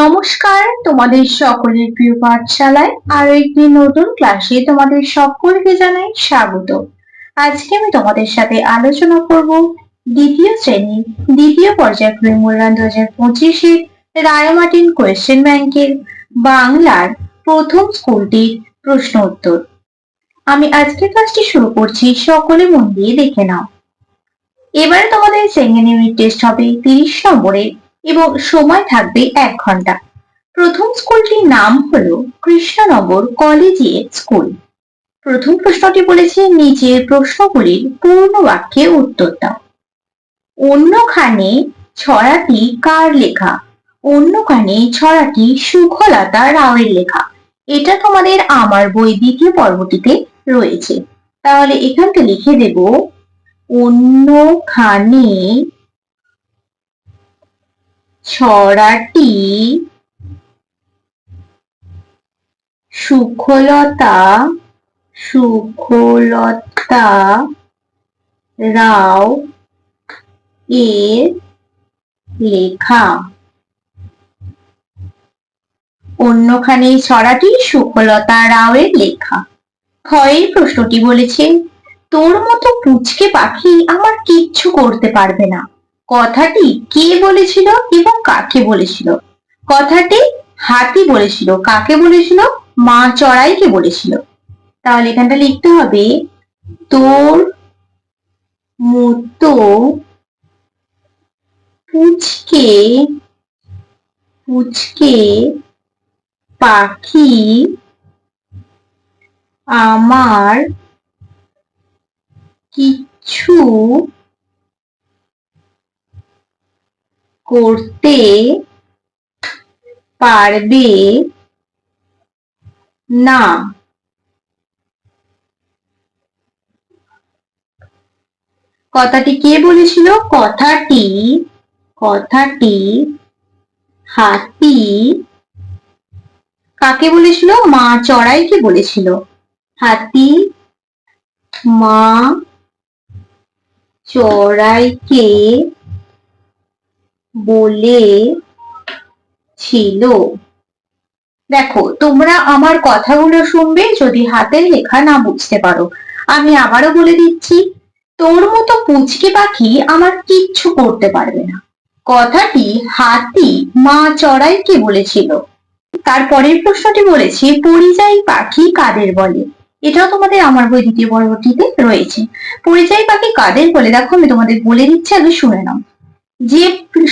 নমস্কার তোমাদের সকলের প্রিয় পাঠশালায় আরও একটি নতুন ক্লাসে তোমাদের সকলকে জানাই স্বাগত। আজকে আমি তোমাদের সাথে আলোচনা করব দ্বিতীয় শ্রেণি, দ্বিতীয় পর্যায়ক্রমিক মূল্যায়ন দু হাজার পঁচিশে রায়মার্টিন কোয়েশ্চেন ব্যাংকের বাংলার প্রথম স্কুলটির প্রশ্ন উত্তর। আমি আজকের ক্লাসটি শুরু করছি, সকলে মন দিয়ে দেখে নাও। এবারে তোমাদের সেকেন্ড ইউনিট টেস্ট হবে তিরিশ নম্বরের এবং সময় থাকবে এক ঘণ্টা। প্রথম স্কুলটির নাম হলো কৃষ্ণনগর কলেজিয়েট স্কুল। প্রথম প্রশ্নটি বলেছে নিচের প্রশ্নগুলির পূর্ণ বাক্যে উত্তর দাও। অন্যখানে, ছড়াটি কার লেখা? অন্যখানে, ছড়াটি সুখলতা রাওয়ের লেখা। এটা তোমাদের আমার বই দ্বিতীয় পর্বটিতে রয়েছে। তাহলে এখানটা লিখে দেব, অন্যখানে ছড়াটি সুখলতা সুখলতা রাও এর লেখা। অন্যখানে ছড়াটি সুখলতা রাওয়ের লেখা। ক্ষয়ের প্রশ্নটি বলেছে, তোর মতো পুচকে পাখি আমার কিচ্ছু করতে পারবে না। কথাটি কে বলেছিল এবং কাকে বলেছিল? কথাটি হাতি বলেছিল, কাকে বলেছিল? মা চড়াইকে বলেছিল। তাহলে এখানটা লিখতে হবে, তোর মতো পুচকে পুচকে পাখি আমার কিচ্ছু করতে পারবে না। কথাটি কে বলেছিল? কথাটি কথাটি হাতি। কাকে বলেছিল? মা চড়াইকে বলেছিল। হাতি, মা চড়াইকে বলে ছিল। দেখো, তোমরা আমার কথাগুলো শুনবে যদি হাতের লেখা না বুঝতে পারো। আমি আবারও বলে দিচ্ছি, তোর মতো পুচকে পাখি আমার কিচ্ছু করতে পারবে না। কথাটি হাতি মা চড়াইকে বলেছিল। তারপরের প্রশ্নটি বলেছে, পরিযায়ী পাখি কাদের বলে? এটাও তোমাদের আমার বই দ্বিতীয় পরবর্তীতে রয়েছে। পরিযায়ী পাখি কাদের বলে? দেখো, আমি তোমাদের বলে দিচ্ছি, আগে শুনে নাও। যে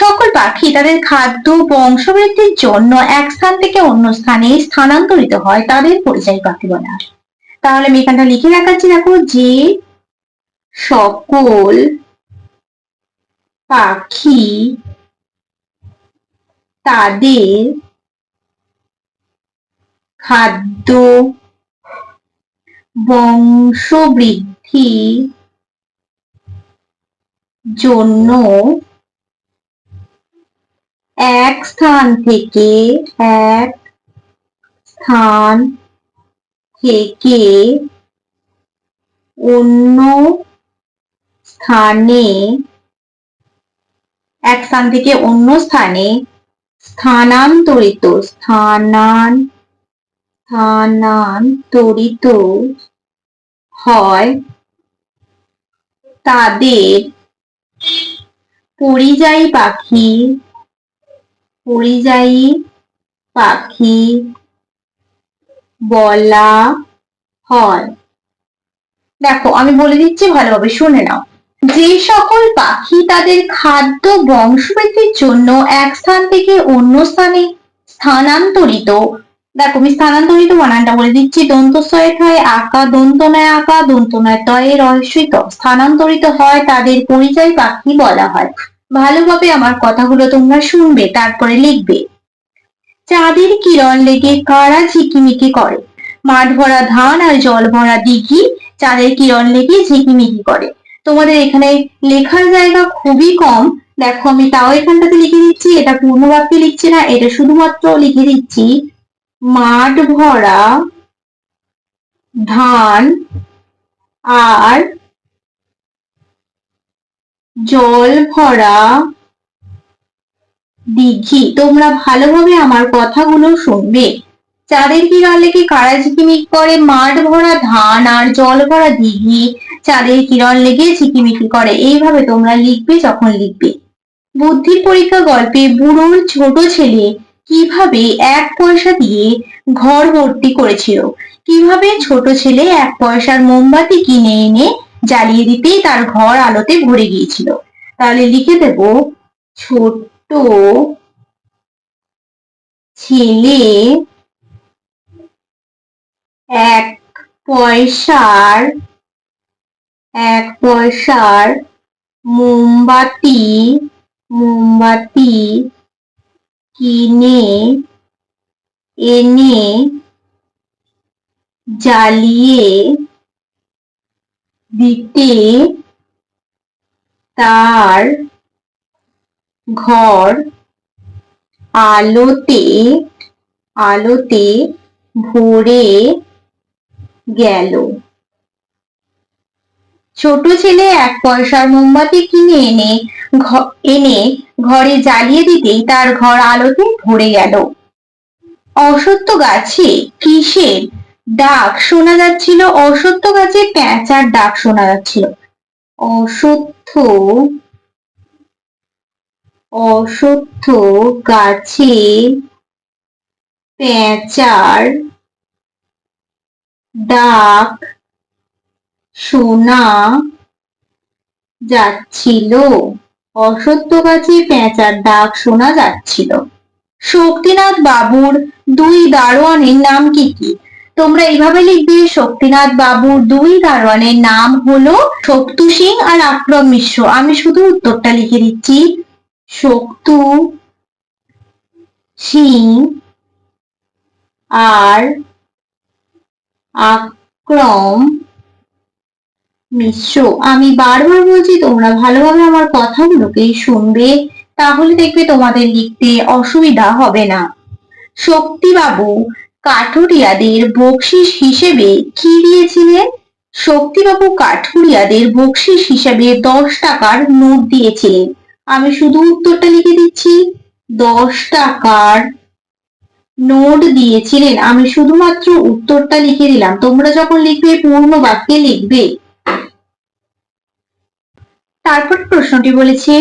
সকল পাখি তাদের খাদ্য, বংশবৃদ্ধির জন্য এক স্থান থেকে অন্য স্থানে স্থানান্তরিত হয়, তাদের পরিযায়ী পাখি বলা তাহলে আমি এখানটা লিখে রাখাচ্ছি দেখো, যে সকল পাখি তাদের খাদ্য বংশবৃদ্ধি জন্য এক স্থান থেকে এক স্থান থেকে অন্য স্থানে, এক স্থান থেকে অন্য স্থানে স্থানান্তরিত, স্থানান, স্থানান্তরিত হয় তাদের পরিযায়ী পাখি পরিযায়ী পাখি বলা হয়। দেখো, আমি বলে দিচ্ছি ভালোভাবে শুনে নাও। যে সকল পাখি তাদের খাদ্য বংশবৃদ্ধির জন্য এক স্থান থেকে অন্য স্থানে স্থানান্তরিত, দেখো আমি স্থানান্তরিত বানানটা বলে দিচ্ছি দন্ত হয় আঁকা, দন্ত নয় আঁকা, দন্ত নয় তয়ে রহস্যিত স্থানান্তরিত হয় তাদের পরিযায়ী পাখি বলা হয়। ভালোভাবে আমার কথাগুলো তোমরা শুনবে, তারপরে লিখবে। চাঁদের কিরণ লেগে কারা ঝিকিমিকি করে? মাঠ ভরা ধান আর জল ভরা দিঘি চাঁদের কিরণ লেগে ঝিকিমিকি করে। তোমাদের এখানে লেখার জায়গা খুবই কম। দেখো, আমি তাও এখানটাতে লিখে দিচ্ছি, এটা পূর্ণ বাক্যে লিখছি না, এটা শুধুমাত্র লিখে দিচ্ছি, মাঠ ভরা ধান আর জল ভরা দিঘি। তোমরা ভালোভাবে আমার কথাগুলো শুনবে। চাঁদের কিরণ লেগে কারা ঝিকিমিক করে মাঠ ভরা ধান আর জল ভরা দিঘি? চাঁদের কিরণ লেগে ঝিকিমিকি করে। এইভাবে তোমরা লিখবে যখন লিখবে। বুদ্ধির পরীক্ষা গল্পে বুড়োর ছোট ছেলে কীভাবে এক পয়সা দিয়ে ঘর ভর্তি করেছিল? কীভাবে ছোট ছেলে এক পয়সার মোমবাতি কিনে এনে জ্বালিয়ে দিতেই তার ঘর আলোতে ভরে গিয়েছিল। তাহলে লিখে দেব ছোট ছেলে এক পয়সার এক পয়সার মোমবাতি মোমবাতি কিনে, এনে জ্বালিয়ে দিতে তার ঘর আলোতে আলোতে ভরে গেল। ছোট ছেলে এক পয়সার মোমবাতি কিনে এনে এনে ঘরে জ্বালিয়ে দিতেই তার ঘর আলোতে ভরে গেল। অসত্য গাছে কিসের ডাক শোনা যাচ্ছিল, অসত্য গাছে প্যাঁচার ডাক শোনা যাচ্ছিল। অসত্য অসত্য গাছে প্যাঁচার ডাক শোনা যাচ্ছিল। অসত্য গাছে প্যাঁচার ডাক শোনা যাচ্ছিল। শক্তিনাথ বাবুর দুই দারোয়ানের নাম কি কি? তোমরা এইভাবে লিখবে, শক্তিনাথ বাবুর দুই দারোয়ানের নাম হলো শক্তু সিং আর আক্রম মিশ্র। আমি শুধু উত্তরটা লিখে দিচ্ছি। শক্তু সিং আর আক্রম মিশ্র। আমি বারবার বলছি, তোমরা ভালোভাবে আমার কথাগুলোকে শুনবে, তাহলে দেখবে তোমাদের লিখতে অসুবিধা হবে না। শক্তিবাবু কাঠুরিয়াদের বকশিস হিসেবে কি দিয়েছিলেন? শক্তিবাবু কাঠুরিয়াদের বকশিস হিসেবে দশ টাকার নোট দিয়েছিলেন। আমি শুধু উত্তরটা লিখে দিচ্ছি। দশ টাকার নোট দিয়েছিলেন। আমি শুধুমাত্র উত্তরটা লিখে দিলাম। তোমরা যখন লিখবে, পূর্ণ বাক্যে লিখবে। তারপর প্রশ্নটি বলেছে,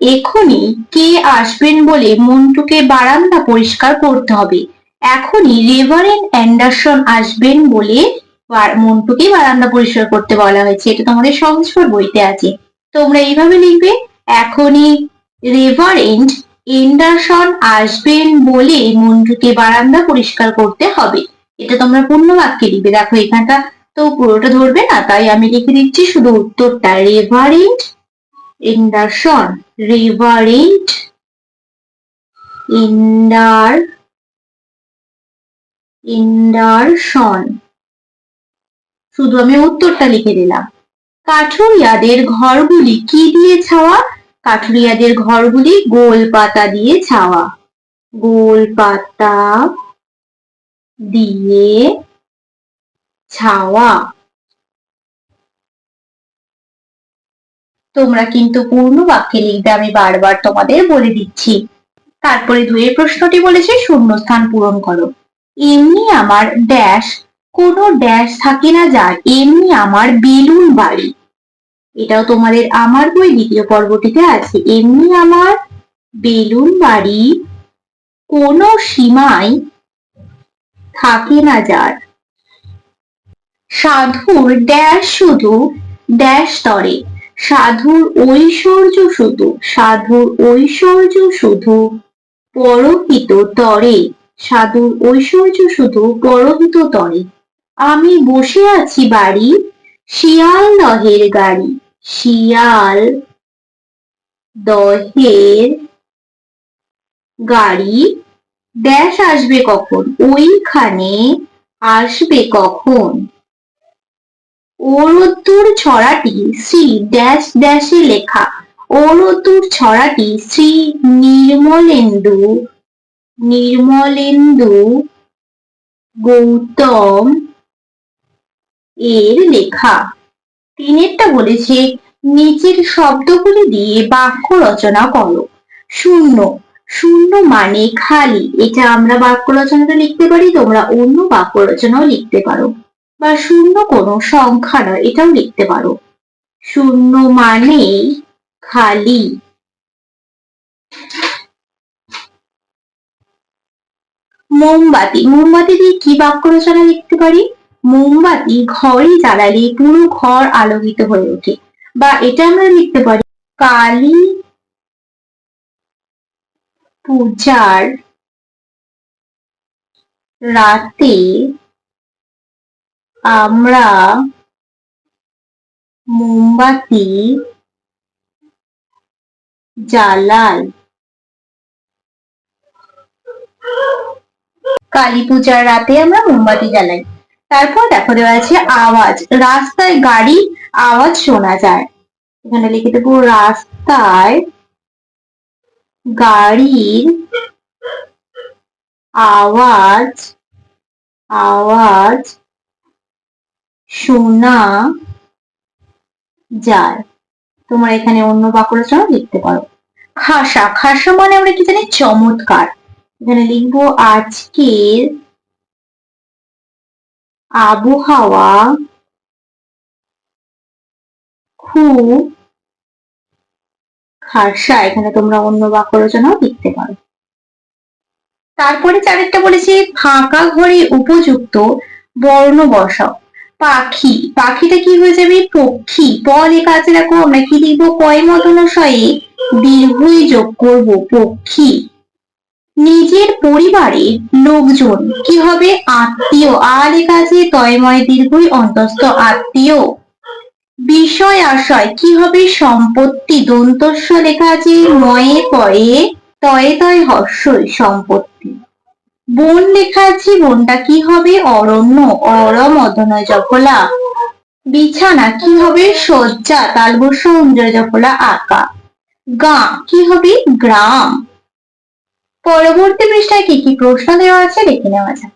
এখনই কে আসবেন বলে মন্টুকে বারান্দা পরিষ্কার করতে হবে? এখনই রেভারেন্ড অ্যান্ডারসন আসবেন বলে মন্টুকে বারান্দা পরিষ্কার করতে বলা হয়েছে। এটা তোমাদের সহজপর বইতে আছে। তোমরা এইভাবে লিখবে, এখনই রেভারেন্ড এন্ডারসন আসবেন বলে মন্টুকে বারান্দা পরিষ্কার করতে হবে। এটা তোমরা পূর্ণ বাক্যে লিখবে। দেখো, এখানটা তো পুরোটা ধরবে না, তাই আমি লিখে দিচ্ছি শুধু উত্তরটা। Reverend Anderson Reverend Ander Anderson শুধু আমি উত্তরটা লিখে দিলাম। কাঠুরিয়াদের ঘরগুলি কি দিয়ে ছাওয়া? কাঠুরিয়াদের ঘরগুলি গোল পাতা দিয়ে ছাওয়া। গোল পাতা দিয়ে ছাওয়া। তোমরা কিন্তু পূর্ণ বাক্যে লিখবে, আমি বারবার তোমাদের বলে দিচ্ছি। তারপরে দুয়ের প্রশ্নটি বলেছে, শূন্যস্থান পূরণ করো। এমনি আমার ড্যাশ কোনো ড্যাশ থাকে না যার, এমনি আমার বেলুন বাড়ি। এটাও তোমাদের আমার বই, দ্বিতীয় পর্বটিতে আছে। এমনি আমার বেলুন বাড়ি, কোনো সীমায় থাকে না যার। সাধুর ড্যাশ শুধু ড্যাশ তরে সাধুর ঐশ্বর্য শুধু, সাধুর ঐশ্বর্য শুধু পরকিত তরে। সাধুর ঐশ্বর্য শুধু পরহিত তরে। আমি বসে আছি বাড়ি, শিয়াল দহের গাড়ি, শিয়াল দহের গাড়ি। ড্যাশ আসবে কখন? ওইখানে আসবে কখন? ওরতুর ছড়াটি শ্রী ড্যাশ ড্যাশে লেখা। ওরতুর ছড়াটি শ্রী নির্মলেন্দু নির্মলেন্দু গৌতম এর লেখা। তিনেরটা বলেছে নিচের শব্দগুলি দিয়ে বাক্য রচনা করো। শূন্য। শূন্য মানে খালি। এটা আমরা বাক্য রচনাটা লিখতে পারি, তোমরা অন্য বাক্য রচনাও লিখতে পারো। বা শূন্য কোনো সংখ্যা নয়, এটাও লিখতে পারো। শূন্য মানে খালি। মোমবাতি। মোমবাতি দিয়ে কি বাক্য রচনা লিখতে পারি? মোমবাতি ঘরে জ্বালালে, পুরো ঘর আলোকিত হয়ে ওঠে। বা এটা আমরা লিখতে পারি, কালী পূজার রাতে আমরা মোমবাতি জ্বালাই। কালী পূজার রাতে আমরা মোমবাতি জ্বালাই। তারপর দেখো দেওয়া আছে আওয়াজ। রাস্তায় গাড়ি, আওয়াজ শোনা যায়। এখানে লিখে দেবো, রাস্তায় গাড়ির আওয়াজ আওয়াজ শোনা যায়। তোমরা এখানে অন্য বাক্য রচনা লিখতে পারো। খাসা। খাসা মানে আমরা কি জানি? চমৎকার। এখানে লিখব, আজকের আবহাওয়া খুব খাসা। এখানে তোমরা অন্য বাক্য রচনাও লিখতে পারো। তারপরে চারেরটা বলেছি, ফাঁকা ঘরে উপযুক্ত বর্ণ বসাও। পাখি, পাখিটা কি হয়ে যাবে? পক্ষী। প লেখা আছে, দেখো, আমরা কি লিখব? কয় মতনশয়ে দীর্ঘই যোগ করব, পক্ষী। নিজের পরিবারের লোকজন। কি হবে? আত্মীয়। আ লেখা আছে তয়ময় দীর্ঘই অন্তস্থ আত্মীয়। বিষয় আশয়। কি হবে? সম্পত্তি। দন্তস্ব লেখা আছে, ময়ে পয়ে তয়ে তয়ে হর্ষই সম্পত্তি। বন লেখা আছে, বনটা কি হবে? অরণ্য, অরম অধনয় জফলা বিছানা। কি হবে? শয্যা তালবস্য ইন্দ্র জফলা আঁকা। গা। কি হবে? গ্রাম। পরবর্তী পৃষ্ঠায় কি কি প্রশ্ন দেওয়া আছে দেখে নেওয়া যাক।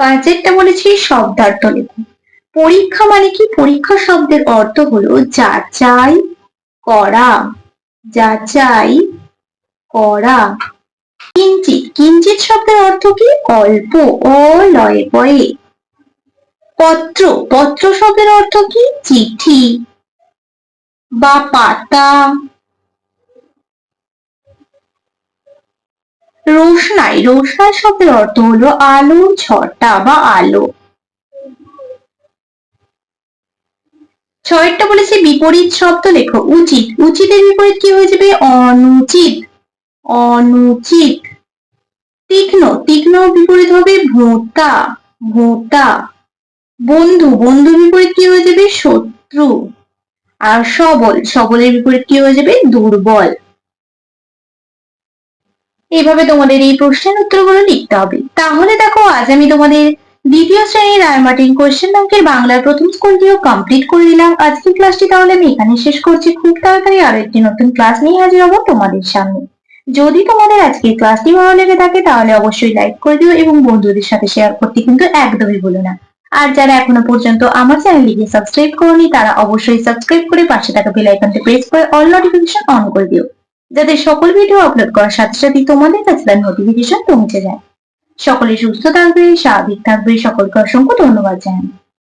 পাঁচেরটা বলেছি শব্দার্থ লিখুন পরীক্ষা মানে কি? পরীক্ষা শব্দের অর্থ হলো যাচাই করা। যাচাই করা। কিঞ্চিত। কিঞ্চিত শব্দের অর্থ কি? অল্প ও লয়ে পয়ে পত্র। পত্র শব্দের অর্থ কি? চিঠি বা পাতা। রোশনাই রোশনাই শব্দের অর্থ হলো আলো ছটা বা আলো। ছয়টা বলেছে, বিপরীত শব্দ লেখো, উচিত। উচিতের বিপরীত কি হয়ে যাবে? অনুচিত। অনুচিত। তীক্ষ্ণ। তীক্ষ্ণ বিপরীত হবে ভোঁতা ভোঁতা বন্ধু। বন্ধুর বিপরীত কি হয়ে যাবে? শত্রু। আর সবল। সবলের বিপরীত কি হয়ে যাবে? দুর্বল। এইভাবে তোমাদের এই প্রশ্নের উত্তরগুলো লিখতে হবে। তাহলে দেখো, আজ আমি তোমাদের দ্বিতীয় শ্রেণির রায়মার্টিন কোয়েশ্চেন ব্যাংকের বাংলার প্রথম স্কুলটিও কমপ্লিট করে দিলাম। আজকের ক্লাসটি তাহলে আমি এখানে শেষ করছি। খুব তাড়াতাড়ি আরও একটি নতুন ক্লাস নিয়ে হাজির হব তোমাদের সামনে। যদি তোমাদের আজকের ক্লাসটি ভালো লেগে থাকে, তাহলে অবশ্যই লাইক করে দিও এবং বন্ধুদের সাথে শেয়ার করতে কিন্তু একদমই ভুলো না। আর যারা এখনও পর্যন্ত আমার চ্যানেলটিকে সাবস্ক্রাইব করনি, তারা অবশ্যই সাবস্ক্রাইব করে পাশে থাকা বেল আইকনটি প্রেস করে অল নোটিফিকেশন অন করে দিও। যাতে সকল ভিডিও আপলোড করার সাথে সাথে তোমাদের কাছে তার নোটিফিকেশন পৌঁছে যায়। সকলে সুস্থ থাকবে, স্বাভাবিক থাকবে, সকলকে অসংখ্য ধন্যবাদ জানাই।